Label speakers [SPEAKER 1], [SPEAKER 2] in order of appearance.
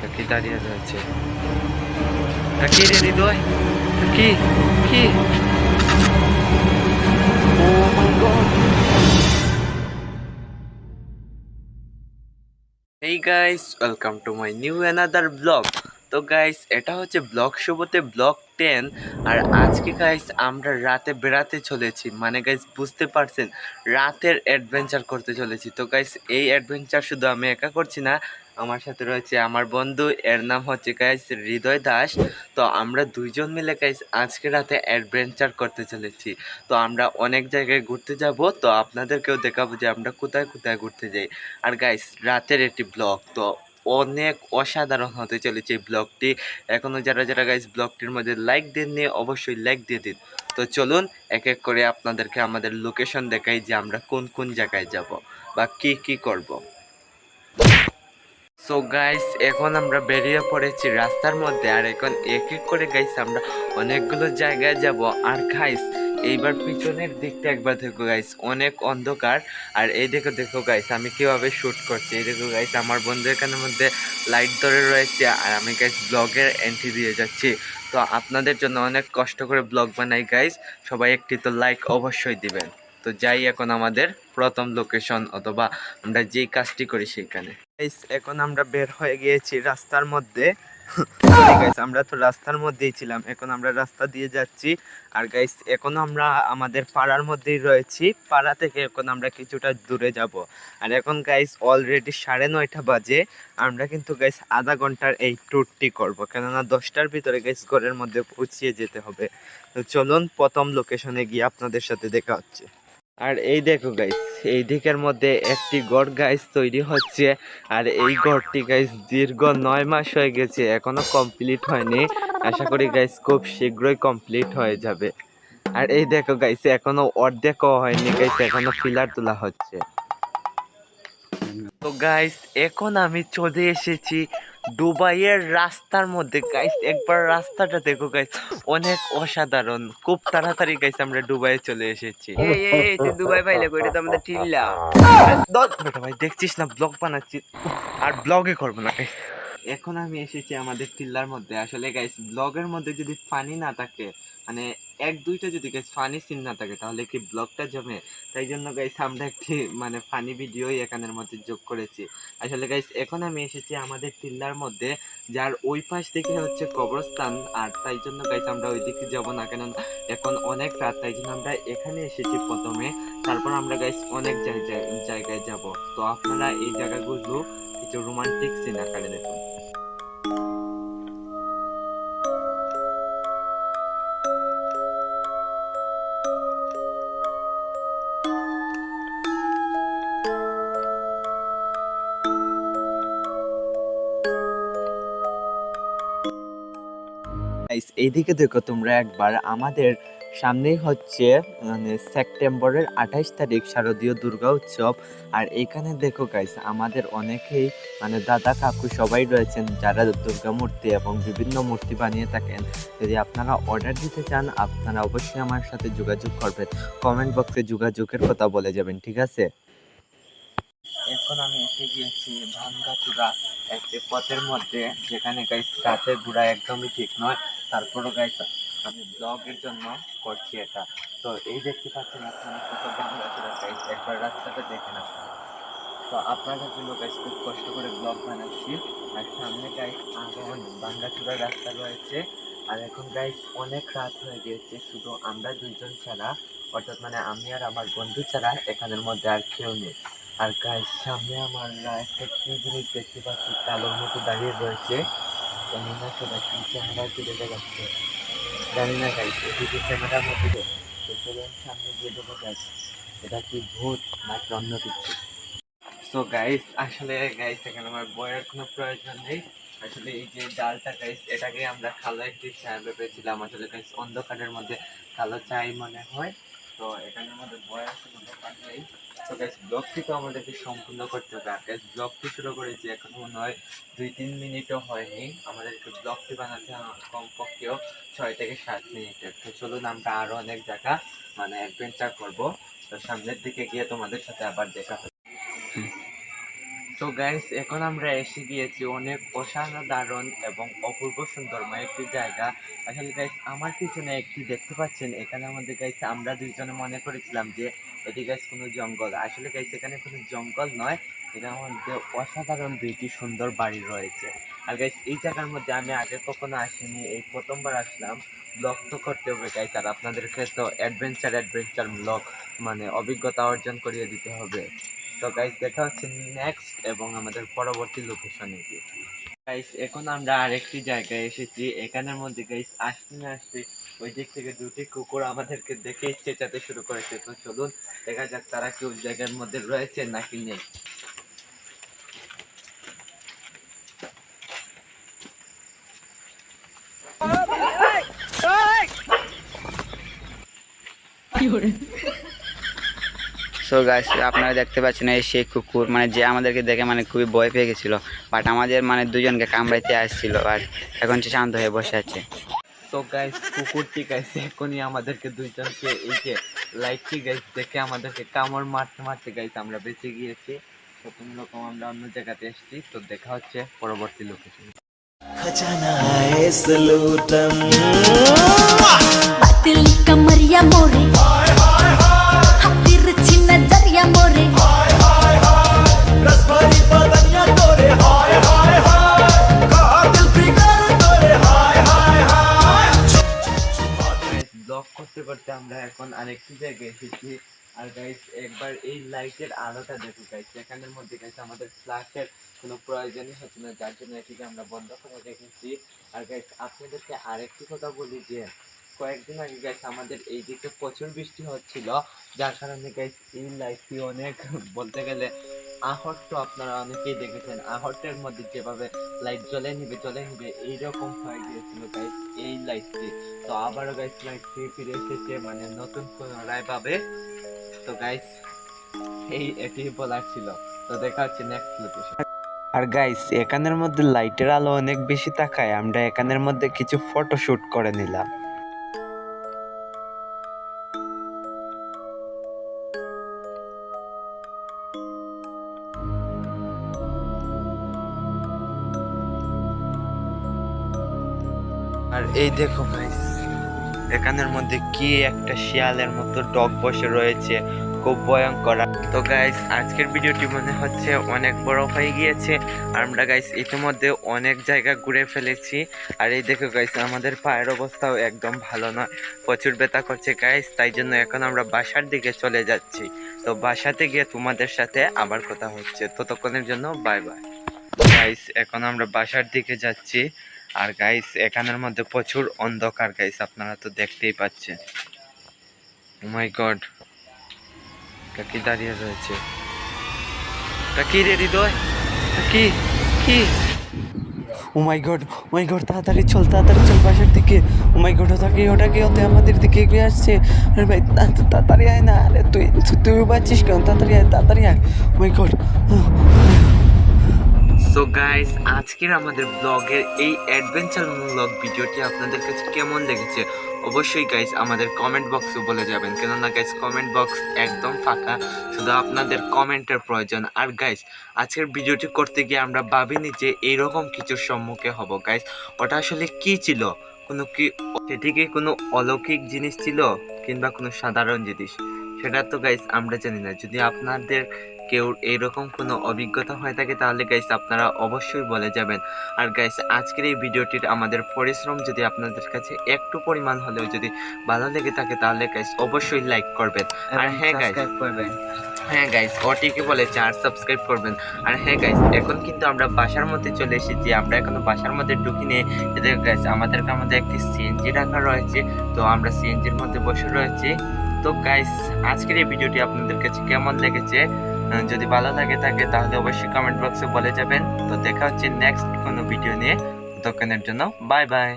[SPEAKER 1] কাকি দাঁড়িয়ে রয়েছে। কাকি রে হৃদয় কি কি এই guys welcome to my new another vlog তো গাইস এটা হচ্ছে ব্লগ শুভতে ব্লগ টেন আর আজকে গাইস আমরা রাতে বেড়াতে চলেছি। মানে গাইস বুঝতে পারছেন, রাতের অ্যাডভেঞ্চার করতে চলেছি। তো গাইস এই অ্যাডভেঞ্চার শুধু আমি একা করছি না আমার সাথে রয়েছে আমার বন্ধু, এর নাম হচ্ছে গাইস হৃদয় দাস। তো আমরা দুইজন মিলে গাইস আজকে রাতে অ্যাডভেঞ্চার করতে চলেছি। তো আমরা অনেক জায়গায় ঘুরতে যাব, তো আপনাদেরকেও দেখাবো যে আমরা কোথায় কোথায় ঘুরতে যাই। আর গাইস রাতের একটি ব্লগ তো অনেক অসাধারণ হতে চলেছে এই ব্লগটি এখনও যারা যারা গাইস ব্লগটির মধ্যে লাইক দেননি, অবশ্যই লাইক দিয়ে দিন। তো চলুন, এক এক করে আপনাদেরকে আমাদের লোকেশন দেখাই যে আমরা কোন কোন জায়গায় যাব বা কি কি করব। সো গাইস এখন আমরা বেরিয়ে পড়েছি রাস্তার মধ্যে আর এখন এক এক করে গাইস আমরা অনেকগুলো জায়গায় যাব। আর গাইস এইবার পিছনের দিকটা একবার দেখো গাইস অনেক অন্ধকার। আর এই দেখো দেখো গাইস আমি কীভাবে শুট করছি। এই দেখো গাইস আমার বন্ধু এখানের মধ্যে লাইট ধরে রয়েছে। আর আমি গাইস ব্লগের এন্ট্রি দিয়ে যাচ্ছি। তো আপনাদের জন্য অনেক কষ্ট করে ব্লগ বানাই গাইস সবাই একটি তো লাইক অবশ্যই দিবেন। তো যাই এখন আমাদের প্রথম লোকেশন অথবা আমরা যেই কাজটি করি সেইখানে। এখন আমরা বের হয়ে গিয়েছি রাস্তার মধ্যে। আমরা তো রাস্তার মধ্যেই ছিলাম, এখন আমরা রাস্তা দিয়ে যাচ্ছি। আর গাইস এখন আমরা আমাদের পাড়ার মধ্যেই রয়েছি। পাড়া থেকে এখন আমরা কিছুটা দূরে যাব। আর এখন গাইস অলরেডি সাড়ে নয়টা বাজে। আমরা কিন্তু গাইস আধা ঘণ্টার এই ট্যুরটি করব। কেননা দশটার ভিতরে গাইস ঘরের মধ্যে পৌঁছিয়ে যেতে হবে। তো চলুন প্রথম লোকেশনে গিয়ে আপনাদের সাথে দেখা হচ্ছে। আর এই দেখো গাইস এই দিকের মধ্যে একটি গড় গাইস তৈরি হচ্ছে। আর এই গড়টি গাইস দীর্ঘ নয় মাস হয়ে গেছে, এখনও কমপ্লিট হয়নি। আশা করি গাইস খুব শীঘ্রই কমপ্লিট হয়ে যাবে। আর এই দেখো গাইস এখনও অর্ধেকও হয়নি গাইস এখনও ফিলার তোলা হচ্ছে। তো গাইস এখন আমি চলে এসেছি দুবাইয়ের রাস্তার মধ্যে গাইস একবার রাস্তাটা দেখো গাইস অনেক অসাধারণ। খুব তাড়াতাড়ি গাইস আমরা দুবাইয়ে চলে এসেছি।
[SPEAKER 2] এই এই এই তুই দুবাই পাইলে কইটা তো আমাদের টিল্লা।
[SPEAKER 1] বেটা ভাই দেখছিস না ব্লগ বানাচ্ছি। আর ব্লগে করব না গাইস এখন আমি এসেছি আমাদের টিল্লার মধ্যে। আসলে গাইস ব্লগের মধ্যে যদি পানি না থাকে মানে এক, দুইটা যদি গাইস ফানি সিন না থাকে, তাহলে কি ব্লগটা জমে? তাই জন্য গাইস আমরা একটি মানে ফানি ভিডিওই এখানের মধ্যে যোগ করেছি। আসলে গাইস এখন আমি এসেছি আমাদের টিল্লার মধ্যে, যার ওই পাশ থেকে হচ্ছে কবরস্থান, আর তাই জন্য গাইস আমরা ওই দিকে যাব না কেন এখন অনেক রাত, তাই জন্য আমরা এখানে এসেছি প্রথমে। তারপর আমরা গাইস অনেক জায়গায় জায়গায় যাব। তো আপনারা এই জায়গাগুলো কিছু রোমান্টিক সিন আকারে দেখুন। এইদিকে দেখো তোমরা একবার, আমাদের সামনেই হচ্ছে মানে সেপ্টেম্বরের আঠাইশ তারিখ শারদীয় দুর্গা উৎসব। আর এখানে দেখো গাইস আমাদের অনেকেই মানে দাদা কাকু সবাই রয়েছেন যারা দুর্গা মূর্তি এবং বিভিন্ন মূর্তি বানিয়ে থাকেন। যদি আপনারা অর্ডার দিতে চান, আপনারা অবশ্যই আমার সাথে যোগাযোগ করবেন। কমেন্ট বক্সে যোগাযোগের কথা বলে যাবেন, ঠিক আছে? এখন আমি এসে গিয়েছি ভাঙ্গাচুরা একটি পথের মধ্যে। যেখানে গাইস রাতে ঘোরা একদমই ঠিক নয়। তারপরও গাইস আমি ব্লগের জন্য করছি এটা। তো এই দেখতে পাচ্ছেন আপনারা কত ভাঙ্গাচুরা গাইস একবার রাস্তাটা দেখে না তো আপনাদের জন্য গাইস খুব কষ্ট করে ব্লগ বানাচ্ছি। আর সামনে গাইস অনেক ভাঙ্গাচুরা রাস্তা রয়েছে। আর এখন গাইস অনেক রাত হয়ে গিয়েছে। শুধু আমরা দুইজন ছাড়া, অর্থাৎ মানে আমি আর আমার বন্ধু ছাড়া এখানের মধ্যে আর কেউ নেই। আর গাইস সামনে আমার একটা কি জিনিস দেখতে পাচ্ছি, কালোর মতো দাঁড়িয়ে রয়েছে। জানি না সেটা কি ক্যামেরা কি দেখা যাচ্ছে। জানি না গাইস এদিকে ক্যামেরার মধ্যে তো চলুন সামনে গিয়ে দেবো গাইস এটা কি ভূত নাকি অন্য কিছু? সো গাইস আসলে গাইস এখানে আমার বয়ের কোনো প্রয়োজন নেই। আসলে এই যে ডালটা গাইস এটাকে আমরা কালো একটি চা ভেবেছিলাম। আসলে গাইস অন্ধকারের মধ্যে কালো চাই মনে হয়। তো এখানে আমাদের দোকান নেই। তো গ্যাস ব্লগটি তো আমাদেরকে সম্পূর্ণ করতে হবে। আর গ্যাস ব্লগটি শুরু করেছি এখন মনে হয় দুই তিন মিনিটও হয়নি। আমাদেরকে ব্লগটি বানাতে কমপক্ষেও ছয় থেকে সাত মিনিটের তো চলুন আমরা আরও অনেক জায়গা মানে অ্যাডভেঞ্চার করব। তো সামনের দিকে গিয়ে তোমাদের সাথে আবার দেখা হবে। তো গাইস এখন আমরা এসে গিয়েছি অনেক অসাধারণ এবং অপূর্ব সুন্দরময় একটি জায়গা। আসলে গাইস আমার পিছনে একটি দেখতে পাচ্ছেন, এখানে আমাদের গাইস আমরা দুইজনে মনে করেছিলাম যে এটি গাইস কোনো জঙ্গল। আসলে গাইস এখানে কোনো জঙ্গল নয় এখানের মধ্যে অসাধারণ দুইটি সুন্দর বাড়ি রয়েছে। আর গাইস এই জায়গার মধ্যে আমি আগে কখনো আসিনি, এই প্রথমবার আসলাম। ব্লগ তো করতে হবে গাইস আর আপনাদেরকে তো অ্যাডভেঞ্চার অ্যাডভেঞ্চার ব্লগ মানে অভিজ্ঞতা অর্জন করিয়ে দিতে হবে। তো গাইস দেখা হচ্ছে নেক্সট এবং আমাদের পরবর্তী লোকেশনে গিয়ে। গাইস এখন আমরা আরেকটি জায়গায় এসেছি। এখানের মধ্যে গাইস আসতে না আসতে ওই দিক থেকে দুটি কুকুর আমাদেরকে দেখে চেঁচাতে শুরু করেছে। তো চলুন দেখা যাক তারা কি ওই জায়গার মধ্যে রয়েছে নাকি নেই।
[SPEAKER 3] সো গাইস আপনারা দেখতে পাচ্ছেন এই সেই কুকুর মানে যে আমাদেরকে দেখে মানে খুবই ভয় পেয়ে গেছিল। বাট আমাদের মানে দুজনকে কামড়াইতে আসছিল আর এখন সে শান্ত হয়ে বসে আছে।
[SPEAKER 1] তো গাইস কুকুরটি আছে এখনই আমাদেরকে দুইজনকে এই যে লাইটটি গাইস দেখে আমাদেরকে কামড় মারতে মারতে গাইছে আমরা বেঁচে গিয়েছি। তো রকম আমরা অন্য জায়গাতে এসেছি তো দেখা হচ্ছে পরবর্তী লোকেশন
[SPEAKER 4] খাজানা এস লুটম बातिल কমরিয়া
[SPEAKER 1] মোরে করতে আমরা এখন আরেকটি জায়গায় এসেছি। আর গাইস একবার এই লাইটের আলোটা দেখো গাইস এখানের মধ্যে গাইস আমাদের ফ্ল্যাশের কোনো প্রয়োজনই হচ্ছে না, যার জন্য এটিকে আমরা বন্ধ করে রেখেছি। আর গাইস আপনাদেরকে আরেকটি কথা বলি যে, কয়েকদিন আগে গাইস আমাদের এই দিকে প্রচুর বৃষ্টি হচ্ছিল, যার কারণে গাইস এই লাইটটি অনেক, বলতে গেলে আহট্ট আপনারা অনেকেই দেখেছেন। আহটের মধ্যে যেভাবে লাইট জ্বলে নিবে জ্বলে নিবে, এইরকম হয়ে গিয়েছিল গাইস এই লাইটটি। তো আবারও গাইস লাইটটি ফিরে এসেছে মানে নতুন পুনরায় পাবে তো গাইস এই এটি বলার ছিল। তো দেখা হচ্ছে নেক্সট লোকেশন আর গাইস এখানের মধ্যে লাইটের আলো অনেক বেশি থাকায় আমরা এখানের মধ্যে কিছু ফটো শ্যুট করে নিলাম। এই দেখো গাইস এখানের মধ্যে কি একটা শিয়ালের মতো ডগ বসে রয়েছে, খুব ভয়ঙ্কর। তো গাইস আজকের ভিডিওটি মনে হচ্ছে অনেক বড় হয়ে গিয়েছে। আমরা গাইস ইতিমধ্যে অনেক জায়গা ঘুরে ফেলেছি। আর এই দেখো গাইস আমাদের পায়ের অবস্থাও একদম ভালো নয়। প্রচুর ব্যথা করছে গাইস তাই জন্য এখন আমরা বাসার দিকে চলে যাচ্ছি। তো বাসাতে গিয়ে তোমাদের সাথে আবার কথা হচ্ছে। ততক্ষণের জন্য বাই বাই গাইস এখন আমরা বাসার দিকে যাচ্ছি। আর গাইস এখানের মধ্যে প্রচুর অন্ধকার গাইস আপনারা তো দেখতেই পাচ্ছেন। মাই গড কি দাঁড়িয়ে রয়েছে। কি রে হৃদয় কি কি ও মাই গড মাই গড তাড়াতাড়ি চল তাড়াতাড়ি চল বাসার দিকে। ও মাই গড ওটা কি ওটা কি ওতে আমাদের দিকে এগিয়ে আসছে। আরে ভাই তাড়াতাড়ি আয় না, আরে তুই, তুই- বাচ্চিস কেন? তাড়াতাড়ি আয় তাড়াতাড়ি আয়। Oh my god so guys আজকের আমাদের ব্লগের এই অ্যাডভেঞ্চারমূলক ভিডিওটি আপনাদের কাছে কেমন লেগেছে? অবশ্যই গাইস আমাদের কমেন্ট বক্সে বলে যাবেন। কেননা গাইস কমেন্ট বক্স একদম ফাঁকা, শুধু আপনাদের কমেন্টের প্রয়োজন। আর গাইস আজকের ভিডিওটি করতে গিয়ে আমরা ভাবিনি যে এইরকম কিছুর সম্মুখে হব। গাইস ওটা আসলে কি ছিল? কোনো কি সেটি কি কোনো অলৌকিক জিনিস ছিল? কিংবা কোনো সাধারণ জিনিস? সেটা তো গাইস আমরা জানি না। যদি আপনাদের কেউ এরকম কোনো অভিজ্ঞতা হয়ে থাকে তাহলে গাইস আপনারা অবশ্যই বলে যাবেন। আর গাইস আজকের এই ভিডিওটির আমাদের পরিশ্রম যদি আপনাদের কাছে একটু পরিমাণ হলেও যদি ভালো লেগে থাকে তাহলে গাইস অবশ্যই লাইক করবেন। আর হ্যাঁ গাইস
[SPEAKER 2] করবেন।
[SPEAKER 1] হ্যাঁ গাইস ওটিকে বলেছে আর সাবস্ক্রাইব করবেন। আর হ্যাঁ গাইস এখন কিন্তু আমরা বাসার মধ্যে চলে এসেছি। আমরা এখনও বাসার মধ্যে ঢুকিনি। এদের গাইস আমাদের মধ্যে একটি সিএনজি রাখা রয়েছে। তো আমরা সিএনজির মধ্যে বসে রয়েছি। তো গাইস আজকের এই ভিডিওটি আপনাদের কাছে কেমন লেগেছে? যদি ভালো লাগে থাকে তাহলে অবশ্যই কমেন্ট বক্সে বলে যাবেন। তো দেখা হচ্ছে নেক্সট কোনো ভিডিও নিয়ে। ততক্ষণের জন্য বাই বাই